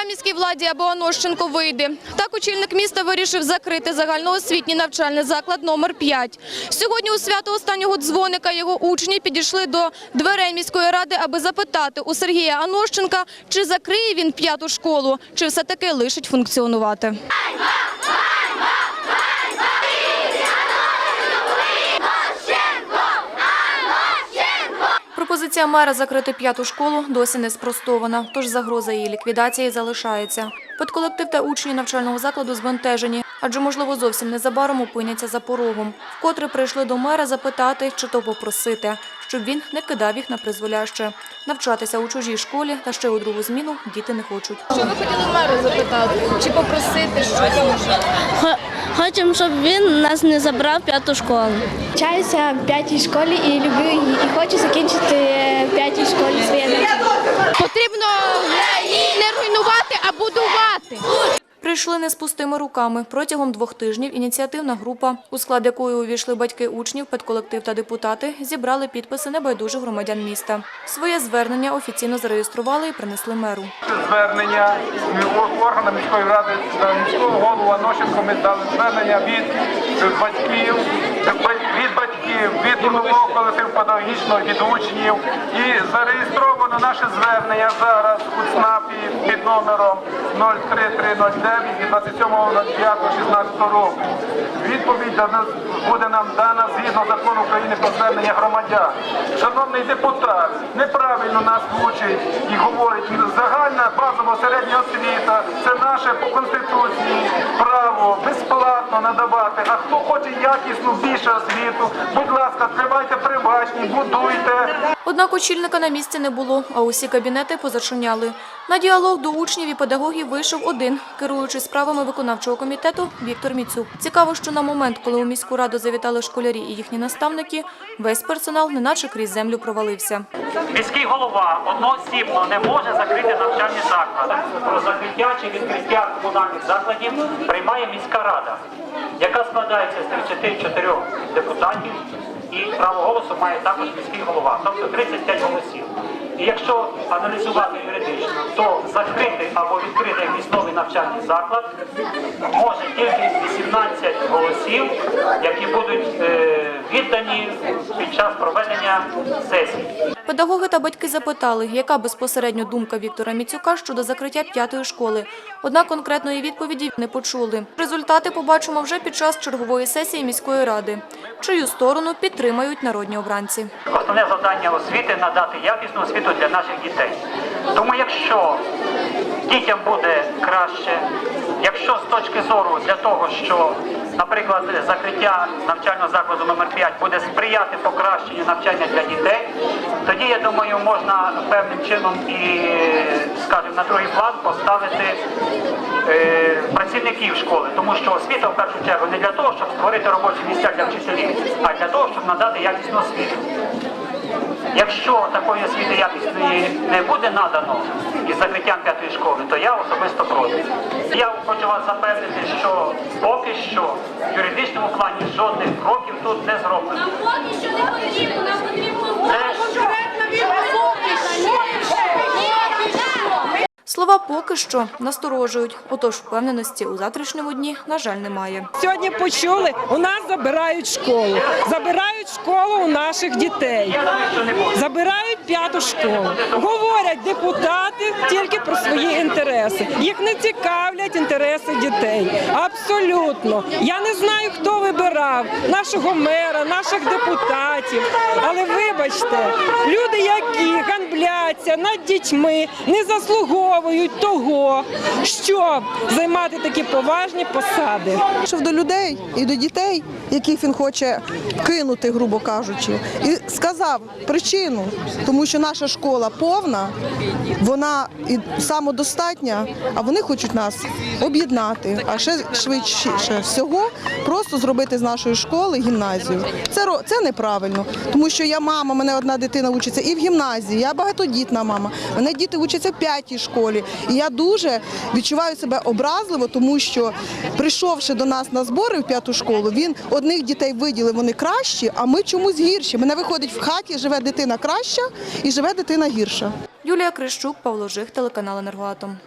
Міцюка міській владі або Анощенко вийде. Так очільник міста вирішив закрити загальноосвітній навчальний заклад номер 5. Сьогодні у свято останнього дзвоника його учні підійшли до дверей міської ради, аби запитати у Сергія Анощенка, чи закриє він п'яту школу, чи все-таки лишить функціонувати. Пропозиція мера закрити п'яту школу досі не спростована, тож загроза її ліквідації залишається. Педколектив та учні навчального закладу збентежені, адже, можливо, зовсім незабаром опиняться за порогом. Вкотре прийшли до мера запитати, чи то попросити, щоб він не кидав їх на призволяще. Навчатися у чужій школі та ще у другу зміну діти не хочуть. Що ви хотіли меру запитати? Чи попросити щось? Хо- Хочемо, щоб він нас не забрав п'яту школу. Вчаюся в п'ятій школі і люблю її. І хочу закінчити в п'ятій школі своє. Потрібно не руйнувати, а будувати. Прийшли не з пустими руками. Протягом двох тижнів ініціативна група, у склад якої увійшли батьки учнів, педколектив та депутати, зібрали підписи небайдужих громадян міста. Своє звернення офіційно зареєстрували і принесли меру. звернення органам міської ради міського голову Анощенко ми дали звернення від батьків, від батьків, від трудового колективу педагогічного, від учнів. І зареєстровано наше звернення зараз у ЦНАПі під номером 03309 від 27.05.16 року. Відповідь буде нам дана згідно закону України про звернення громадян. Шановний депутат, неправильно нас учить і говорить, загальна базова середня освіта це наше по конституції право безплатно надавати. А хто хоче якісну більше освіту, будь ласка, тривайте приватні, будуйте. Однак очільника на місці не було, а усі кабінети позачиняли. На діалог до учнів і педагогів вийшов один, керуючий справами виконавчого комітету Віктор Міцюк. Цікаво, що на момент, коли у міську раду завітали школярі і їхні наставники, весь персонал неначе крізь землю провалився. Міський голова одноосібно не може закрити навчальні заклади. Про закриття чи відкриття комунальних закладів приймає міська рада, яка складається з 34 депутатів, і право голосу має також міський голова, тобто 35 голосів. І якщо аналізувати юридично, то закрити або відкритий новий навчальний заклад може тільки 18 голосів, які будуть е, віддані під час проведення сесії. Педагоги та батьки запитали, яка безпосередньо думка Віктора Міцюка щодо закриття п'ятої школи. Однак конкретної відповіді не почули. Результати побачимо вже під час чергової сесії міської ради, чию сторону підтримають народні обранці. Основне завдання освіти надати якісну освіту для наших дітей. Тому якщо дітям буде краще, якщо з точки зору для того, що, наприклад, закриття навчального закладу номер 5 буде сприяти покращенню навчання для дітей, тоді я думаю, можна певним чином і, скажімо, на другий план поставити е, працівників школи, тому що освіта в першу чергу не для того, щоб створити робочі місця для вчителів, а для того, щоб надати якісну освіту. Якщо такої освіти якісної не буде надано із закриттям п'ятої школи, то я особисто проти. Я хочу вас запевнити, що поки що в юридичному плані жодних кроків тут не зроблено. Нам Поки що не потрібно, нам потрібно Слова поки що насторожують, отож впевненості у завтрашньому дні, на жаль, немає. Сьогодні почули, у нас забирають школу. Забирають школу у наших дітей. Забирають п'яту школу. Говорять депутати тільки про свої інтереси. Їх не цікавлять інтереси дітей. Абсолютно. Я не знаю, хто вибирав нашого мера, наших депутатів. Але вибачте, люди, які ганбляться над дітьми, не заслуговують того, щоб займати такі поважні посади. Вийшов до людей і до дітей, яких він хоче кинути, грубо кажучи, і сказав причину, тому що наша школа повна, вона і самодостатня, а вони хочуть нас об'єднати, а ще швидше всього просто зробити з нашої школи гімназію. Це це неправильно, тому що я мама, мене одна дитина вчиться і в гімназії. Я багатодітна мама. Мене діти вчаться в п'ятій школі. І я дуже відчуваю себе образливо, тому що прийшовши до нас на збори в п'яту школу, він одних дітей виділив, вони кращі, а ми чомусь гірші. Мене виходить в хаті, живе дитина краща і живе дитина гірша. Юлія Крищук, Павло Жих, телеканал Енергоатом.